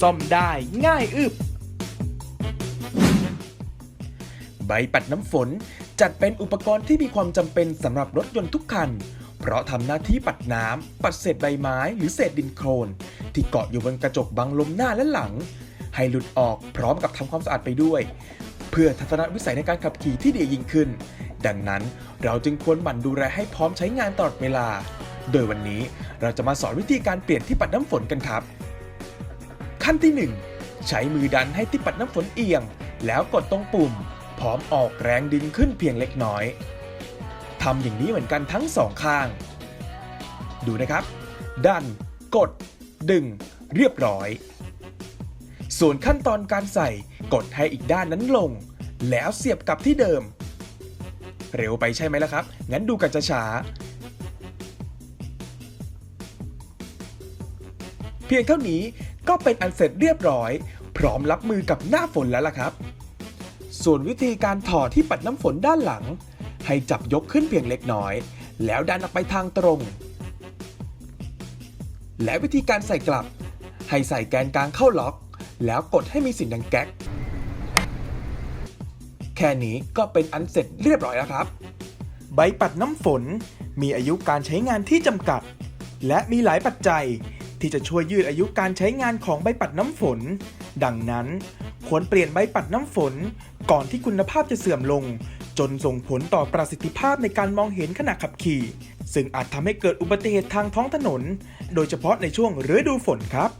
ซ่อมได้ง่ายอึบใบปัดน้ำฝนจัดเป็นอุปกรณ์ที่มีความจำเป็นสำหรับรถยนต์ทุกคัน เพราะทำหน้าที่ปัดน้ำ ปัดเศษใบไม้หรือเศษดินโคลน ที่เกาะอยู่บนกระจกบังลมหน้าและหลัง ให้หลุดออกพร้อมกับทำความสะอาดไปด้วย เพื่อทัศนวิสัยในการขับขี่ที่ดียิ่งขึ้น ดังนั้นเราจึงควรหมั่นดูแลให้พร้อมใช้งานตลอดเวลา โดยวันนี้เราจะมาสอนวิธีการเปลี่ยนที่ปัดน้ำฝนกันครับ ขั้นที่ 1 ใช้มือดันให้ที่ปัดน้ำฝนเอียง แล้วกดตรงปุ่ม พร้อมออกแรงดึงขึ้นเพียงเล็กน้อยทำอย่างนี้เหมือนกันทั้งสองข้าง ดูนะครับ ดัน กด ดึง เรียบร้อย ส่วนขั้นตอนการใส่กดให้อีกด้านนั้นลง แล้วเสียบกลับที่เดิม เร็วไปใช่ไหมล่ะครับ งั้นดูกันช้าๆเพียงเท่านี้ ก็เป็นอันเสร็จเรียบร้อย พร้อมรับมือกับหน้าฝนแล้วล่ะครับ ส่วนวิธีการถอดที่ปัดน้ำฝนด้านหลัง ให้จับยกขึ้นเพียงเล็กน้อย แล้วดันออกไปทางตรง และวิธีการใส่กลับ ให้ใส่แกนกลางเข้าล็อก แล้วกดให้มีสิ่งดังแก๊ก แค่นี้ก็เป็นอันเสร็จเรียบร้อยแล้วครับ ใบปัดน้ำฝนมีอายุการใช้งานที่จำกัด และมีหลายปัจจัย ที่จะช่วยยืดอายุการใช้งานของใบปัดน้ำฝน ดังนั้น ควรเปลี่ยนใบปัดน้ำฝน ก่อนที่คุณภาพจะเสื่อมลง จนส่งผลต่อประสิทธิภาพในการมองเห็นขณะขับขี่ ซึ่งอาจทำให้เกิดอุบัติเหตุทางท้องถนน โดยเฉพาะในช่วงฤดูฝนครับ